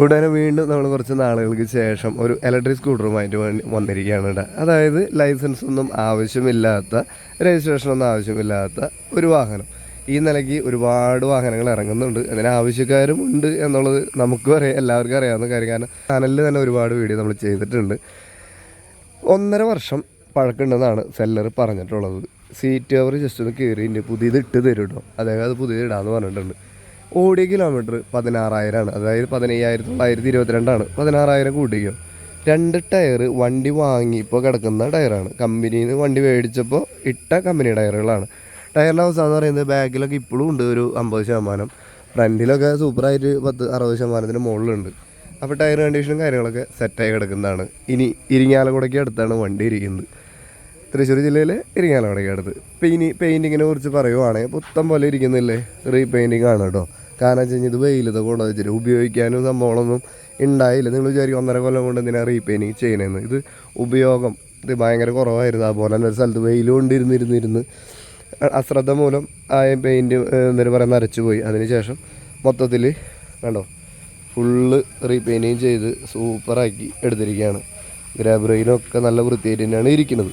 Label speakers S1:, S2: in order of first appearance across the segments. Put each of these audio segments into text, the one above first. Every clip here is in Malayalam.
S1: ഉടനെ വീണ്ടും നമ്മൾ കുറച്ച് നാളുകൾക്ക് ശേഷം ഒരു ഇലക്ട്രിക് സ്കൂട്ടറുമായിട്ട് വന്നിരിക്കുകയാണ് കേട്ടോ. അതായത് ലൈസൻസ് ഒന്നും ആവശ്യമില്ലാത്ത രജിസ്ട്രേഷൻ ഒന്നും ആവശ്യമില്ലാത്ത ഒരു വാഹനം. ഈ നിലയ്ക്ക് ഒരുപാട് വാഹനങ്ങൾ ഇറങ്ങുന്നുണ്ട്. അതിന് ആവശ്യക്കാരും ഉണ്ട് എന്നുള്ളത് നമുക്കും അറിയാം എല്ലാവർക്കും അറിയാവുന്ന കാര്യം. കാരണം ചാനലിൽ തന്നെ ഒരുപാട് വീഡിയോ നമ്മൾ ചെയ്തിട്ടുണ്ട്. ഒന്നര വർഷം പഴക്കമുണ്ടെന്നാണ് സെല്ലർ പറഞ്ഞിട്ടുള്ളത്. സീറ്റ് കവർ ജസ്റ്റ് ഒന്ന് കയറി പുതിയത് ഇട്ട് തരും കേട്ടോ. അദ്ദേഹം അത് പുതിയത് ഇടാന്ന് പറഞ്ഞിട്ടുണ്ട്. ഓടിയ കിലോമീറ്റർ പതിനാറായിരമാണ് അതായത് പതിനയ്യായിരത്തി തൊള്ളായിരത്തി ഇരുപത്തിരണ്ടാണ് പതിനാറായിരം കൂട്ടിക്കോ. രണ്ട് ടയർ വണ്ടി വാങ്ങി ഇപ്പോൾ കിടക്കുന്ന ടയറാണ്. കമ്പനിയിൽ നിന്ന് വണ്ടി മേടിച്ചപ്പോൾ ഇട്ട കമ്പനി ടയറുകളാണ്. ടയറിന്റെ അവസ്ഥ എന്ന് പറയുന്നത് ബാഗിലൊക്കെ ഇപ്പോഴും ഉണ്ട് ഒരു അമ്പത് ശതമാനം. ഫ്രണ്ടിലൊക്കെ സൂപ്പറായിട്ട് പത്ത് അറുപത് ശതമാനത്തിന് മുകളിലുണ്ട്. അപ്പോൾ ടയർ കണ്ടീഷനും കാര്യങ്ങളൊക്കെ സെറ്റായി കിടക്കുന്നതാണ്. ഇനി ഇരിങ്ങാലക്കുടയ്ക്ക് അടുത്താണ് വണ്ടി ഇരിക്കുന്നത്. തൃശ്ശൂർ ജില്ലയിലെ ഇരിങ്ങാലക്കുടയ്ക്ക് അടുത്ത്. പെയിനി പെയിന്റിങ്ങിനെ കുറിച്ച് പറയുവാണെങ്കിൽ പുത്തം പോലെ ഇരിക്കുന്നില്ലേ? റീപെയിന്റിങ് ആണ് കേട്ടോ. കാരണം വെച്ച് കഴിഞ്ഞാൽ ഇത് വെയിലത്തെ കൊണ്ടു വെച്ചിട്ട് ഉപയോഗിക്കാനും സംഭവങ്ങളൊന്നും ഉണ്ടായില്ല. നിങ്ങൾ വിചാരിക്കും ഒന്നര കൊല്ലം കൊണ്ട് എന്തിനാണ് റീപെയിന്റിങ് ചെയ്യണമെന്ന് ഇത് ഉപയോഗം ഇത് ഭയങ്കര കുറവായിരുന്നു. അതുപോലെ തന്നെ ഒരു സ്ഥലത്ത് വെയിൽ കൊണ്ടിരുന്നിരുന്നിരുന്ന് അശ്രദ്ധ മൂലം ആ പെയിന്റ് എന്തെങ്കിലും പറയുക നരച്ചു പോയി. അതിനുശേഷം മൊത്തത്തിൽ കണ്ടോ ഫുള്ള് റീപെയിന്റിങ് ചെയ്ത് സൂപ്പറാക്കി എടുത്തിരിക്കുകയാണ്. ഗ്രാബ്രയിലൊക്കെ നല്ല വൃത്തിയായിട്ട് തന്നെയാണ് ഇരിക്കുന്നത്.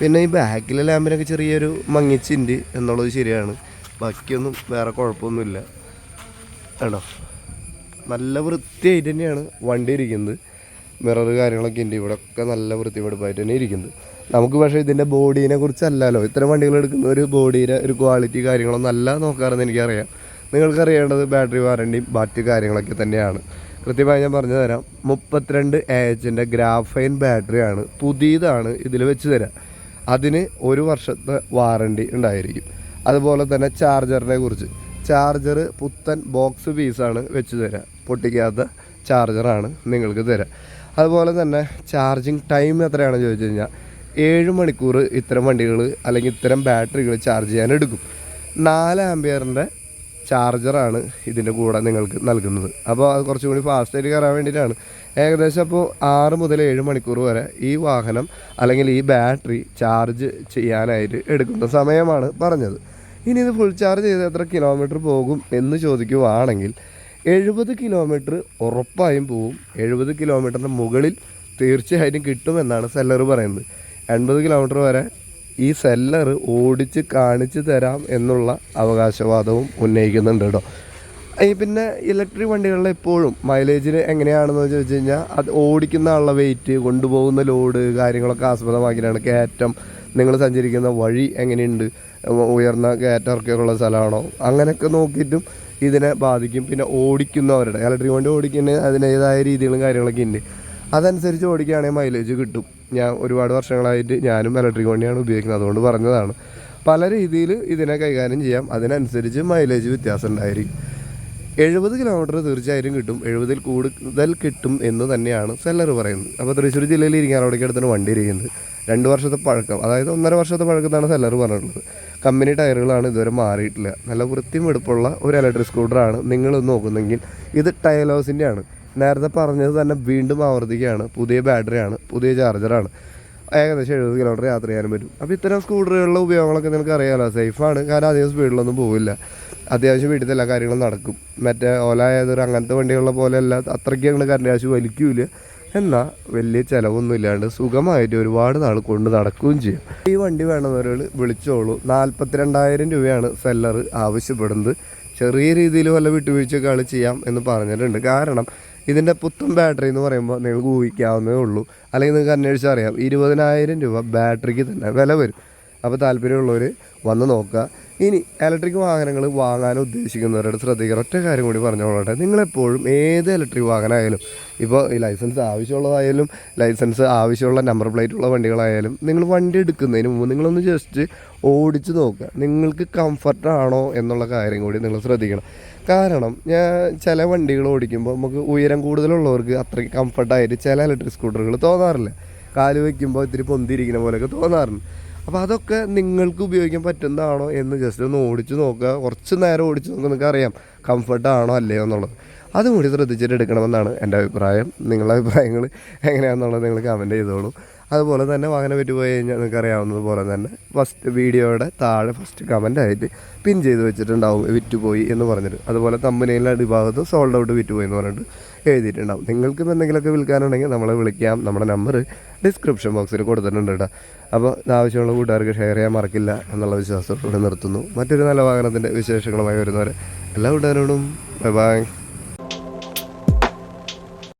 S1: പിന്നെ ഈ ബാക്കിലെ ലാമ്പിനൊക്കെ ചെറിയൊരു മങ്ങിച്ചിന്റ് എന്നുള്ളത് ശരിയാണ്. ബാക്കിയൊന്നും വേറെ കുഴപ്പമൊന്നുമില്ല. ആണോ? നല്ല വൃത്തിയായിട്ട് തന്നെയാണ് വണ്ടി ഇരിക്കുന്നത്. മിറർ കാര്യങ്ങളൊക്കെ ഉണ്ട്. ഇവിടെ ഒക്കെ നല്ല വൃത്തിപ്പെടുപ്പായിട്ട് തന്നെ ഇരിക്കുന്നത്. നമുക്ക് പക്ഷേ ഇതിന്റെ ബോഡീനെ കുറിച്ചല്ലല്ലോ ഇത്തരം വണ്ടികൾ എടുക്കുന്ന ഒരു ബോഡിയുടെ ഒരു ക്വാളിറ്റി കാര്യങ്ങളൊന്നും അല്ല നോക്കാറെന്ന് എനിക്കറിയാം. നിങ്ങൾക്കറിയേണ്ടത് ബാറ്ററി വാറണ്ടിയും ബാറ്ററി കാര്യങ്ങളൊക്കെ തന്നെയാണ്. കൃത്യമായി ഞാൻ പറഞ്ഞു തരാം. മുപ്പത്തിരണ്ട് എച്ചിന്റെ ഗ്രാഫൈൻ ബാറ്ററിയാണ് പുതിയതാണ് ഇതിൽ വെച്ച് തരാം. അതിന് ഒരു വർഷത്തെ വാറണ്ടി ഉണ്ടായിരിക്കും. അതുപോലെ തന്നെ ചാർജറിനെ കുറിച്ച്. ചാർജർ പുത്തൻ ബോക്സ് പീസാണ് വെച്ച് തരാം. പൊട്ടിക്കാത്ത ചാർജറാണ് നിങ്ങൾക്ക് തരാം. അതുപോലെ തന്നെ ചാർജിങ് ടൈം എത്രയാണെന്ന് ചോദിച്ചു കഴിഞ്ഞാൽ ഏഴ് മണിക്കൂർ ഇത്തരം വണ്ടികൾ അല്ലെങ്കിൽ ഇത്തരം ബാറ്ററികൾ ചാർജ് ചെയ്യാൻ എടുക്കും. നാല് ആംബിയറിന്റെ ചാർജറാണ് ഇതിന്റെ കൂടെ നിങ്ങൾക്ക് നൽകുന്നത്. അപ്പോൾ അത് കുറച്ചും കൂടി ഫാസ്റ്റായിട്ട് കയറാൻ വേണ്ടിയിട്ടാണ്. ഏകദേശം അപ്പോൾ ആറ് മുതൽ ഏഴ് മണിക്കൂർ വരെ ഈ വാഹനം അല്ലെങ്കിൽ ഈ ബാറ്ററി ചാർജ് ചെയ്യാനായിട്ട് എടുക്കുന്ന സമയമാണ് പറഞ്ഞത്. ഇനി ഇത് ഫുൾ ചാർജ് ചെയ്ത് എത്ര കിലോമീറ്റർ പോകും എന്ന് ചോദിക്കുവാണെങ്കിൽ എഴുപത് കിലോമീറ്റർ ഉറപ്പായും പോവും. എഴുപത് കിലോമീറ്ററിന് മുകളിൽ തീർച്ചയായിട്ടും കിട്ടുമെന്നാണ് സെല്ലർ പറയുന്നത്. എൺപത് കിലോമീറ്റർ വരെ ഈ സെല്ലർ ഓടിച്ച് കാണിച്ചു തരാം എന്നുള്ള അവകാശവാദവും ഉന്നയിക്കുന്നുണ്ട് കേട്ടോ. പിന്നെ ഇലക്ട്രിക് വണ്ടികളിൽ എപ്പോഴും മൈലേജിന് എങ്ങനെയാണെന്ന് ചോദിച്ചു കഴിഞ്ഞാൽ അത് ഓടിക്കുന്ന ആളുടെ വെയിറ്റ് കൊണ്ടുപോകുന്ന ലോഡ് കാര്യങ്ങളൊക്കെ ആസ്പദമാക്കിയിട്ടാണ്. കയറ്റം നിങ്ങൾ സഞ്ചരിക്കുന്ന വഴി എങ്ങനെയുണ്ട്? ഉയർന്ന കയറ്റമൊക്കെയുള്ള സ്ഥലമാണോ? അങ്ങനെയൊക്കെ നോക്കിയിട്ടും ഇതിനെ ബാധിക്കും. പിന്നെ ഓടിക്കുന്നവരുടെ ഇലക്ട്രിക് വണ്ടി ഓടിക്കുന്ന അതിന്റേതായ രീതികളും കാര്യങ്ങളൊക്കെ ഉണ്ട്. അതനുസരിച്ച് ഓടിക്കുകയാണെങ്കിൽ മൈലേജ് കിട്ടും. ഞാൻ ഒരുപാട് വർഷങ്ങളായിട്ട് ഞാനും ഇലക്ട്രിക് വണ്ടിയാണ് ഉപയോഗിക്കുന്നത്. അതുകൊണ്ട് പറഞ്ഞതാണ്. പല രീതിയിൽ ഇതിനെ കൈകാര്യം ചെയ്യാം. അതിനനുസരിച്ച് മൈലേജ് വ്യത്യാസം ഉണ്ടായിരിക്കും. എഴുപത് കിലോമീറ്റർ തീർച്ചയായിട്ടും കിട്ടും. എഴുപതിൽ കൂടുതൽ കിട്ടും എന്ന് തന്നെയാണ് സെല്ലർ പറയുന്നത്. അപ്പോൾ തൃശ്ശൂർ ജില്ലയിൽ ഇരിങ്ങാലോടേക്ക് അടുത്താണ് വണ്ടി ഇരിക്കുന്നത്. രണ്ട് വർഷത്തെ പഴക്കം അതായത് ഒന്നര വർഷത്തെ പഴക്കത്താണ് സെല്ലർ പറഞ്ഞിട്ടുള്ളത്. കമ്പനി ടയറുകളാണ് ഇതുവരെ മാറിയിട്ടില്ല. നല്ല വൃത്തിയും എടുപ്പുള്ള ഒരു ഇലക്ട്രിക് സ്കൂട്ടറാണ് നിങ്ങൾ നോക്കുന്നെങ്കിൽ ഇത് ടയലോസിന്റെ ആണ് നേരത്തെ പറഞ്ഞത് തന്നെ വീണ്ടും ആവർത്തിക്കുകയാണ്. പുതിയ ബാറ്ററിയാണ് പുതിയ ചാർജറാണ് ഏകദേശം എഴുപത് കിലോമീറ്റർ യാത്ര ചെയ്യാനും പറ്റും. അപ്പോൾ ഇത്തരം സ്കൂട്ടറുകളുടെ ഉപയോഗങ്ങളൊക്കെ നിങ്ങൾക്ക് അറിയാമല്ലോ സേഫാണ് കാരണം അധികം സ്പീഡിലൊന്നും പോവില്ല. അത്യാവശ്യം വീട്ടിലത്തെ എല്ലാ കാര്യങ്ങളും നടക്കും. മറ്റേ ഓല ഏതൊരു അങ്ങനത്തെ വണ്ടികളെ പോലെ അല്ല അത്രയ്ക്ക് ഞങ്ങൾ കറണ്ട് കാശ് വലിക്കൂല എന്നാൽ വലിയ ചിലവൊന്നും ഇല്ലാണ്ട് സുഖമായിട്ട് ഒരുപാട് നാൾ കൊണ്ട് നടക്കുകയും ചെയ്യും. ഈ വണ്ടി വേണമെന്നവരോട് വിളിച്ചോളൂ. നാൽപ്പത്തിരണ്ടായിരം രൂപയാണ് സെല്ലർ ആവശ്യപ്പെടുന്നത്. ചെറിയ രീതിയിൽ വല്ല വിട്ടുവീഴ്ചയൊക്കെ ആൾ ചെയ്യാം എന്ന് പറഞ്ഞിട്ടുണ്ട്. കാരണം ഇതിന്റെ പുത്തൻ ബാറ്ററി എന്ന് പറയുമ്പോൾ നിങ്ങൾക്ക് ഊഹിക്കാവുന്നേ ഉള്ളൂ. അല്ലെങ്കിൽ നിങ്ങൾക്ക് അന്വേഷിച്ചാൽ അറിയാം. ഇരുപതിനായിരം രൂപ ബാറ്ററിക്ക് തന്നെ വില വരും. അപ്പോൾ താല്പര്യമുള്ളവർ വന്ന് നോക്കുക. ഇനി ഇലക്ട്രിക് വാഹനങ്ങൾ വാങ്ങാൻ ഉദ്ദേശിക്കുന്നവരുടെ ശ്രദ്ധിക്കുക. ഒറ്റ കാര്യം കൂടി പറഞ്ഞോളട്ടെ നിങ്ങളെപ്പോഴും ഏത് ഇലക്ട്രിക് വാഹനമായാലും ഇപ്പോൾ ഈ ലൈസൻസ് ആവശ്യമുള്ളതായാലും ലൈസൻസ് ആവശ്യമുള്ള നമ്പർ പ്ലേറ്റ് ഉള്ള വണ്ടികളായാലും നിങ്ങൾ വണ്ടി എടുക്കുന്നതിന് മുമ്പ് നിങ്ങളൊന്ന് ജസ്റ്റ് ഓടിച്ച് നോക്കുക. നിങ്ങൾക്ക് കംഫർട്ടാണോ എന്നുള്ള കാര്യം കൂടി നിങ്ങൾ ശ്രദ്ധിക്കണം. കാരണം ഞാൻ ചില വണ്ടികൾ ഓടിക്കുമ്പോൾ നമുക്ക് ഉയരം കൂടുതലുള്ളവർക്ക് അത്രയ്ക്ക് കംഫർട്ടായിട്ട് ചില ഇലക്ട്രിക് സ്കൂട്ടറുകൾ തോന്നാറില്ല. കാൽ വയ്ക്കുമ്പോൾ ഇത്തിരി പൊന്തിയിരിക്കുന്ന പോലെയൊക്കെ തോന്നാറുണ്ട്. അപ്പോൾ അതൊക്കെ നിങ്ങൾക്ക് ഉപയോഗിക്കാൻ പറ്റുന്നതാണോ എന്ന് ജസ്റ്റ് ഒന്ന് ഓടിച്ച് നോക്കുക. കുറച്ച് നേരം ഓടിച്ച് നോക്കുക നിങ്ങൾക്ക് അറിയാം കംഫർട്ടാണോ അല്ലയോ എന്നുള്ളത്. അതും കൂടി ശ്രദ്ധിച്ചിട്ട് എടുക്കണമെന്നാണ് എന്റെ അഭിപ്രായം. നിങ്ങളുടെ അഭിപ്രായങ്ങൾ എങ്ങനെയാണെന്നുള്ളത് നിങ്ങൾ കമന്റ് ചെയ്തോളൂ. അതുപോലെ തന്നെ വാഹനം വിറ്റുപോയി കഴിഞ്ഞാൽ നിങ്ങൾക്ക് അറിയാവുന്നത് പോലെ തന്നെ ഫസ്റ്റ് വീഡിയോയുടെ താഴെ ഫസ്റ്റ് കമന്റ് ആയിട്ട് പിൻ ചെയ്ത് വെച്ചിട്ടുണ്ടാവും വിറ്റുപോയി എന്ന് പറഞ്ഞിട്ട്. അതുപോലെ കമ്പനിയിലെ അടിഭാഗത്ത് സോൾഡ് ഔട്ട് വിറ്റുപോയി എന്ന് പറഞ്ഞിട്ട് എഴുതിയിട്ടുണ്ടാവും. നിങ്ങൾക്കും എന്തെങ്കിലുമൊക്കെ വിൽക്കാനുണ്ടെങ്കിൽ നമ്മളെ വിളിക്കാം. നമ്മുടെ നമ്പർ ഡിസ്ക്രിപ്ഷൻ ബോക്സിൽ കൊടുത്തിട്ടുണ്ട് കേട്ടോ. അപ്പോൾ ആവശ്യമുള്ള കൂട്ടുകാർക്ക് ഷെയർ ചെയ്യാൻ മറക്കില്ല എന്നുള്ള വിശ്വാസത്തോടെ നിർത്തുന്നു. മറ്റൊരു നല്ല വാഹനത്തിന്റെ വിശേഷങ്ങളുമായി വരുന്നവരെ എല്ലാ കൂട്ടുകാരോടും ബൈ